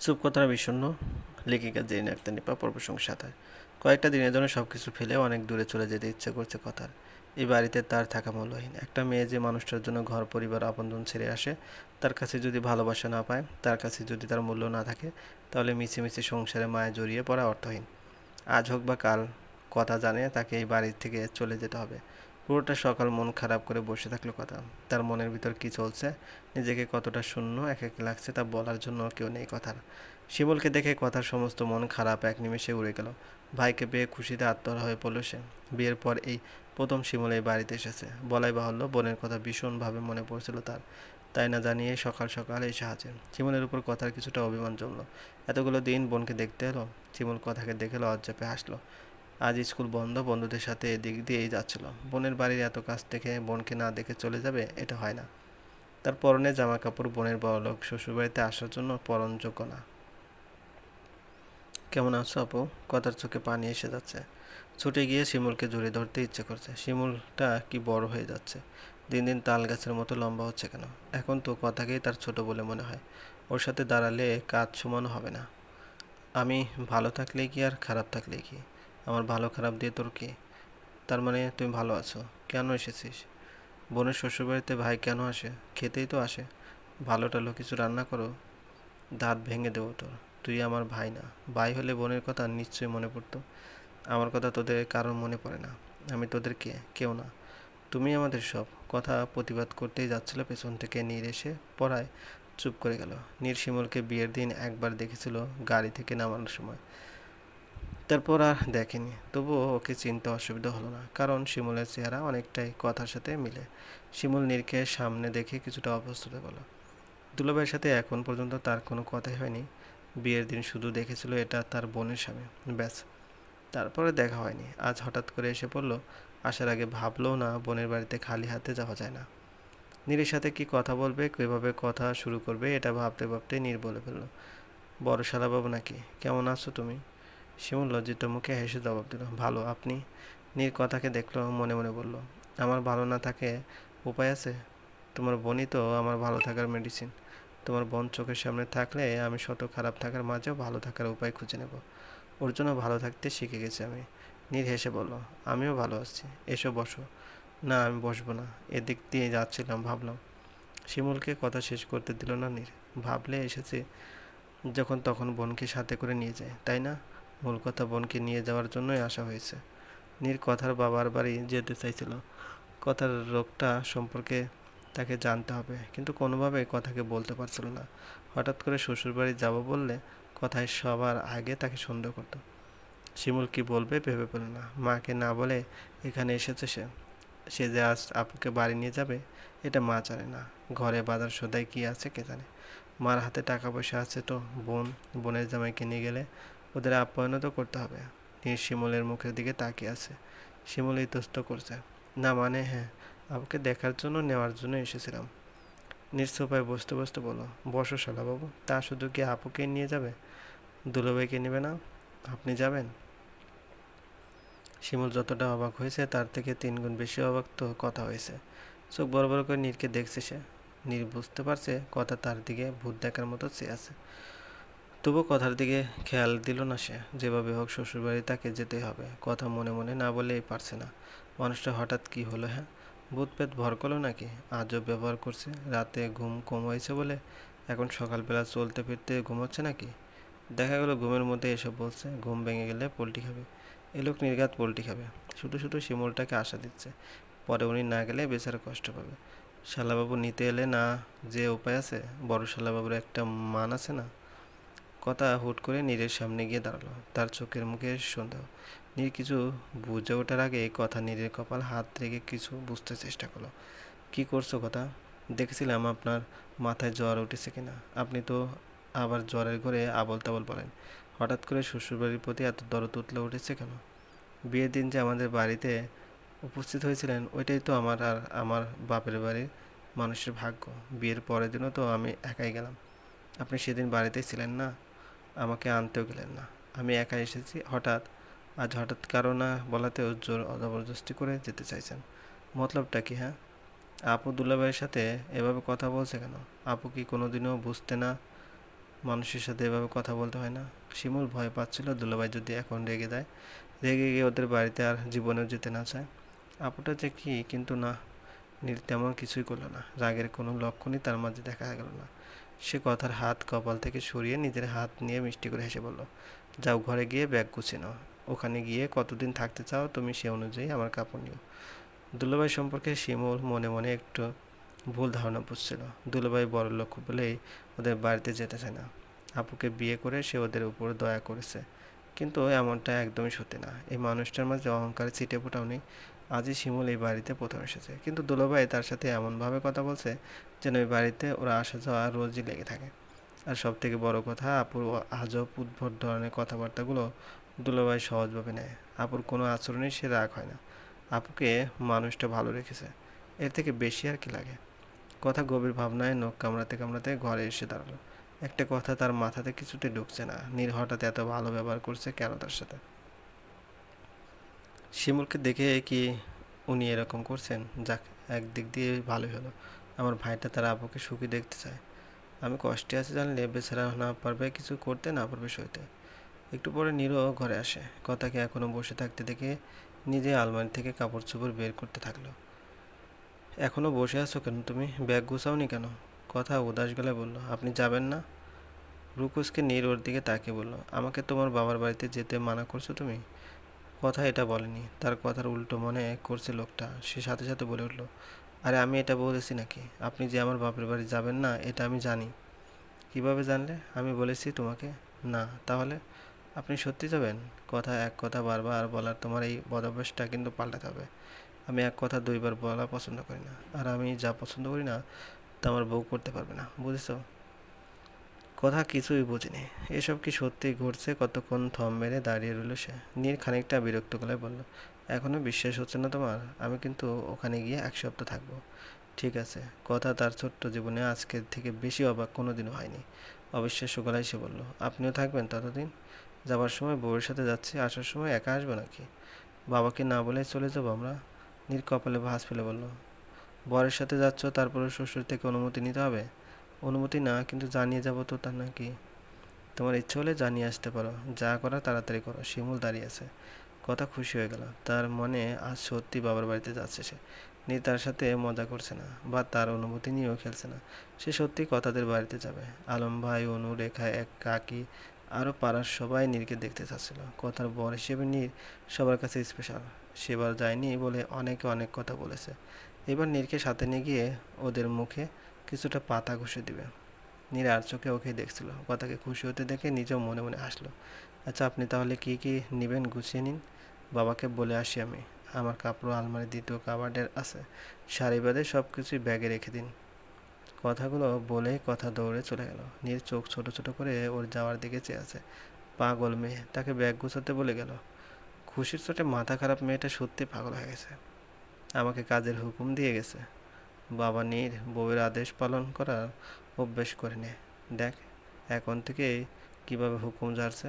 চুপ কথার বিষণ্ণ লেখিকা জেন আক্তার পর্ব সংসাতায় কয়েকটা দিনের জন্য সব কিছু ফেলে অনেক দূরে চলে যেতে ইচ্ছে করছে কথার। এই বাড়িতে তার থাকা মূল্যহীন। একটা মেয়ে যে মানুষটার জন্য ঘর, পরিবার, আপনজন ছেড়ে আসে, তার কাছে যদি ভালোবাসা না পায়, তার কাছে যদি তার মূল্য না থাকে, তাহলে মিছে মিছে সংসারে মায়ে জড়িয়ে পড়া অর্থহীন। আজ হোক বা কাল, কথা জানে তাকে এই বাড়ি থেকে চলে যেতে হবে। পুরোটা সকাল মন খারাপ করে বসে থাকল কথা। তার মনের ভিতর কি চলছে? নিজেকে কতটা শূন্য এক এক লাগছে তা বলার জন্য কেউ নেই কথার। শিমুলকে দেখে কথার সমস্ত মন খারাপ, এক নিমেষে উড়ে গেল। ভাইকে পেয়ে খুশিতে আত্মহারা হয়ে পড়ল সে। বিয়ের পর এই প্রথম শিমুল এই বাড়িতে এসেছে। বলাই বাহুল্য, বোনের কথা ভীষণভাবে মনে পড়ছিল তার। তাই না জানিয়ে সকাল সকাল এই সাহায্যে। শিমুলের উপর কথার কিছুটা অভিমান জমলো। এতগুলো দিন বোনকে দেখতে এলো। শিমুল কথাকে দেখে লজ্জা হাসলো। আজ স্কুল বন্ধ, বন্ধুদের সাথে এদিক দিয়েই যাচ্ছিল বোনের বাড়ির এত কাছ থেকে বোনকে না দেখে চলে যাবে, এটা হয় না। তার পরনে জামা কাপড় বোনের বড়লোক শ্বশুরবাড়িতে আসার জন্য পরণযোগ্য না। কেমন আছো আপু? কথার চোখে পানি এসে যাচ্ছে। ছুটে গিয়ে শিমুলকে জড়িয়ে ধরতে ইচ্ছে করছে। শিমুলটা কি বড় হয়ে যাচ্ছে? দিন দিন তাল গাছের মতো লম্বা হচ্ছে কেন? এখন তো কথাকেই তার ছোট বলে মনে হয়। ওর সাথে দাঁড়ালে কাজ সমানো হবে না। আমি ভালো থাকলেই কি আর খারাপ থাকলে কি? আমার ভালো খারাপ দিয়ে তোর কি? তার মানে তুমি ভালো আছো। কেন এসেছিস? বোনের শ্বশুরবাড়িতে ভাই কেন আসে? খেতেই তো আসে। ভালো টালো কিছু রান্না করো। দাঁত ভেঙে দেবো তোর। তুই আমার ভাই না। ভাই হলে বোনের কথা নিশ্চয়ই মনে পড়তো। আমার কথা তোদের কারোর মনে পড়ে না। আমি তোদের কে? কেউ না। তুমি আমাদের সব। কথা প্রতিবাদ করতেই যাচ্ছিল, পেছন থেকে নীর এসে পড়ায় চুপ করে গেল। নীর শিমুলকে বিয়ের দিন একবার দেখেছিল গাড়ি থেকে নামানোর সময়। তারপর আর দেখেনি। তবুও ওকে চিনতে অসুবিধা হলো না, কারণ শিমুলের চেহারা অনেকটাই কথার সাথে মিলে। শিমুল নীরকে সামনে দেখে কিছুটা অপ্রস্তুত হলো দুলাভাইয়ের সাথে এখন পর্যন্ত তার কোনো কথাই হয়নি। বিয়ের দিন শুধু দেখেছিল এটা তার বোনের স্বামী, ব্যাস। তারপরে দেখা হয়নি। আজ হঠাৎ করে এসে পড়ল, আসার আগে ভাবলেও না বোনের বাড়িতে খালি হাতে যাওয়া যায় না। নীরের সাথে কি কথা বলবে, কীভাবে কথা শুরু করবে, এটা ভাবতে ভাবতে নীর বলে ফেলল বড় শালাবাবু নাকি? কেমন আছো তুমি? শিমুল লজ্জিত মুখে হেসে জবাব দিল, ভালো, আপনি নীর কথাকে দেখল, মনে মনে বলল, আমার ভালো না থাকে উপায় আছে? তোমার বোনই তো আমার ভালো থাকার মেডিসিন তোমার বোন চোখের সামনে থাকলে আমি শত খারাপ থাকার মাঝেও ভালো থাকার উপায় খুঁজে নেব। ওর জন্য ভালো থাকতে শিখে গেছি আমি। নীর হেসে বলল, আমিও ভালো আছি, এসো বসো। না, আমি বসবো না, এদিক দিয়ে যাচ্ছিলাম, ভাবলাম। শিমুলকে কথা শেষ করতে দিল না নীর। ভাবলে এসেছে যখন তখন বোনকে সাথে করে নিয়ে যায় তাই না? মূল কথা বোনকে নিয়ে যাওয়ার জন্যই আসা হয়েছে। নীর কথার বাবার বাড়ি যেতে চাইছিল। কথার রোগটা সম্পর্কে তাকে জানতে হবে, কিন্তু কোনোভাবে কথাকে বলতে পারছিল না। হঠাৎ করে শ্বশুরবাড়ি যাব বললে কথায় সবার আগে তাকে সন্দেহ করতো। শিমুল কি বলবে ভেবে পেল না। মাকে না বলে এখানে এসেছে সে। সে যে আজ আপুকে বাড়ি নিয়ে যাবে, এটা মা জানে না। ঘরে বাজার সদাই কি আছে কে জানে। মার হাতে টাকা পয়সা আছে তো বোন, বোনের জামাইকে নিয়ে গেলে ওদের আপ্যায়নও তো করতে হবে। নীর শিমলের মুখের দিকে তাকিয়ে আছে। শিমুল ইতস্ত করছে। না মানে হ্যাঁ আপুকে দেখার জন্য, নেওয়ার জন্য এসেছিলাম। নীর সোফায় বসতে বসতে বলো বসো শালাবাবু, তা শুধু কি আপুকে নিয়ে যাবে? দুলোভাইকে নেবে না? আপনি যাবেন? শিমুল যতটা অবাক হয়েছে, তার থেকে তিন গুণ বেশি অবাক তো কথা হয়েছে। চোখ বড় বড় করে নীরকে দেখছে সে। নীর বুঝতে পারছে, কথা তার দিকে ভূত দেখার মতো চেয়ে আছে। তবু কথার দিকে খেয়াল দিল না সে। যেভাবে হোক শ্বশুরবাড়ি তাকে যেতে হবে। কথা মনে মনে না বলেই পারছে না। মানুষটা হঠাৎ কি হলো হ্যাঁ? ভূত পেট ভর করল নাকি? আজব ব্যবহার করছে? রাতে ঘুম কম হয়েছে বলে? এখন সকালবেলা চলতে ফিরতে ঘুমোচ্ছে নাকি? দেখা গেলো ঘুমের মধ্যে এসব বলছে। ঘুম ভেঙে গেলে পোলট্রি খাবে। এ লোক নির্ঘাত পোলট্রি খাবে। শুধু শুধু শিমুলটাকে আশা দিচ্ছে। পরে উনি না গেলে বেচারা কষ্ট পাবে। শালাবাবু নিতে এলে না যে উপায় আছে? বড় শালাবাবুর একটা মান আছে না? কথা হুট করে নীরের সামনে গিয়ে দাঁড়াল। তার চোখের মুখে সন্দেহ। নীর কিছু বুঝে ওঠার আগে কথা নীরের কপাল, হাত রেখে কিছু বুঝতে চেষ্টা করল। কি করছ কথা? দেখেছিলাম আপনার মাথায় জ্বর উঠেছে কিনা। আপনি তো আবার জ্বরের ঘরে আবল তাবল বলেন। হঠাৎ করে শ্বশুরবাড়ির প্রতি এত দরদ উতলে উঠেছে কেন? বিয়ের দিন যে আমাদের বাড়িতে উপস্থিত হয়েছিলেন, ওইটাই তো আমার আর আমার বাপের বাড়ির মানুষের ভাগ্য। বিয়ের পরের দিনও তো আমি একাই গেলাম। আপনি সেদিন বাড়িতেই ছিলেন না? আমাকে আনতেও গেলেন না। আমি একা এসেছি, হঠাৎ, আজ হঠাৎ কারও না বলাতেও জোর জবরদস্তি করে যেতে চাইছেন। মতলবটা কি হ্যাঁ? আপু দুলাভাইয়ের সাথে এভাবে কথা বলছে কেন? আপু কি কোনোদিনও বুঝতে না মানুষের সাথে এভাবে কথা বলতে হয় না? শিমুল ভয় পাচ্ছিল দুলাভাই যদি এখন রেগে যায় রেগে গিয়ে ওদের বাড়িতে আর জীবনেও যেতে না চায়। আপুটা যে কি, কিন্তু না, নীল তেমন কিছুই করল না। রাগের কোনো লক্ষণই তার মাঝে দেখা গেল না। সে কথার হাত কপাল থেকে সরিয়ে নিজের হাত নিয়ে মিষ্টি করে হেসে বলল, যাও ঘরে গিয়ে ব্যাগ গুছিয়ে নাও। ওখানে গিয়ে কতদিন থাকতে চাও তুমি সে অনুযায়ী আমার কাপড় নিও। দুলাভাই সম্পর্কে শিমুল মনে মনে একটু ভুল ধারণা বুঝছিল। দুলাভাই বড় লোক বলেই ওদের বাড়িতে যেতে চায় না। আপুকে বিয়ে করে সে ওদের উপর দয়া করেছে। কিন্তু এমনটা একদমই সত্যি না। এই মানুষটার মাঝে অহংকারের ছিটে ফোটাও নেই। আজই শিমুল এই বাড়িতে প্রথম এসেছে। কিন্তু দুলাভাই তার সাথে এমনভাবে কথা বলছে যেন ওই বাড়িতে ওরা আসা যাওয়া রোজই লেগে থাকে। আর সব থেকে বড় কথা, আপুর আজব উদ্ভট ধরনের কথাবার্তাগুলো দুলাভাই সহজভাবে নেয়। আপুর কোনো আচরণেই সে রাগ হয় না। আপুকে মানুষটা ভালো রেখেছে। এর থেকে বেশি আর কি লাগে? কথা গভীর ভাবনায় নখ কামড়াতে কামড়াতে ঘরে এসে দাঁড়াল। একটা কথা তার মাথাতে কিছুতে ঢুকছে না। নীর হঠাৎ এত ভালো ব্যবহার করছে কেন তার সাথে? শিমুলকে দেখে কি উনি এরকম করছেন? যাক, একদিক দিয়ে ভালোই হলো। আমার ভাইটা তার আপুকে সুখী দেখতে চায়। আমি কষ্টে আছি জানলে বেচারা না পারবে কিছু করতে, না পারবে সইতে। একটু পরে নীরও ঘরে আসে। কথাকে এখনও বসে থাকতে দেখে নিজে আলমারি থেকে কাপড় চোপড় বের করতে থাকল। এখনও বসে আছো কেন তুমি? ব্যাগ গুছাওনি কেন? কথা উদাস গলায় বলল, আপনি যাবেন না? রুকুসকে নীর ওর দিকে তাকিয়ে বলল, আমাকে তোমার বাবার বাড়িতে যেতে মানা করছ তুমি? কথা এটা বলেনি। তার কথার উল্টো মনে করছে লোকটা। সে সাথে সাথে বলে উঠল, আরে, আমি এটা বলেছি নাকি? আপনি যে আমার বাপের বাড়ি যাবেন না, এটা আমি জানি। কীভাবে জানলে? আমি বলেছি তোমাকে। না, তাহলে আপনি সত্যি যাবেন? কথা এক কথা বারবার বলার তোমার এই বদভ্যাসটা কিন্তু পাল্টাতে হবে। আমি এক কথা দুইবার বলা পছন্দ করি না। আর আমি যা পছন্দ করি না, তা আমার বউ করতে পারবে না। বুঝেছ? কথা কিছুই বুঝিনি। এসব কি সত্যি ঘটছে? কতক্ষণ থম মেরে দাঁড়িয়ে রইল সে? নীর খানিকটা বিরক্ত গলায় বলল এখনও বিশ্বাস হচ্ছে না তোমার? আমি কিন্তু ওখানে গিয়ে এক সপ্তাহ থাকব। ঠিক আছে। কথা তার ছোট্ট জীবনে আজকের থেকে বেশি অবাক কোনো দিনও হয়নি। অবিশ্বাস্য গলায় সে বলল, আপনিও থাকবেন ততদিন? যাবার সময় বউয়ের সাথে যাচ্ছি, আসার সময় একা আসব নাকি? বাবাকে না বলে চলে যাব আমরা? নীর কপালে ভাঁজ ফেলে বলল, বরের সাথে যাচ্ছ তারপরে শ্বশুর থেকে অনুমতি নিতে হবে? অনুমতি না, কিন্তু জানিয়ে যাব তো তার নাকি। তোমার ইচ্ছে হলে জানিয়ে আসতে পারো। যা করার তাড়াতাড়ি করো। শিমুল দাঁড়িয়ে আছে। কথা খুশি হয়ে গেল। তার মনে আজ সত্যি বাবার বাড়িতে যাচ্ছে সে। নি তার সাথে মজা করছে না, বা তার অনুমতি নিয়েও খেলছে না। সে সত্যি কথাদের বাড়িতে যাবে। আলম ভাই, অনু, রেখা, এক কাকি, আরও পাড়ার সবাই নীরকে দেখতে চাচ্ছিল। কথার বর হিসেবে নীর সবার কাছে স্পেশাল সেবার যায়নি বলে অনেকে অনেক কথা বলেছে। এবার নীরকে সাথে নিয়ে গিয়ে ওদের মুখে কিছুটা পাতা ঘষে দিবে। নীর আর চোখে ওকে দেখছিল। কথাকে খুশি হতে দেখে নিজেও মনে মনে হাসলো। আচ্ছা আপনি তাহলে কি কি নেবেন গুছিয়ে নিন? বাবাকে বলে আসি আমি। আমার কাপড়, আলমারি, দ্বিতীয় কাবার্ডের আছে। শাড়ি বাদে সব কিছুই ব্যাগে রেখে দিন। কথাগুলো বলেই কথা দৌড়ে চলে গেল। নীর চোখ ছোট ছোট করে ওর যাওয়ার দিকে চেয়ে আছে। পাগল মেয়ে, তাকে ব্যাগ গুছাতে বলে গেল। খুশির চোটে মাথা খারাপ মেয়েটা সত্যি পাগল হয়ে গেছে। আমাকে কাজের হুকুম দিয়ে গেছে। বাবা নীর বউয়ের আদেশ পালন করার অভ্যেস করে নে দেখ, এখন থেকে কীভাবে হুকুম ঝাড়ছে?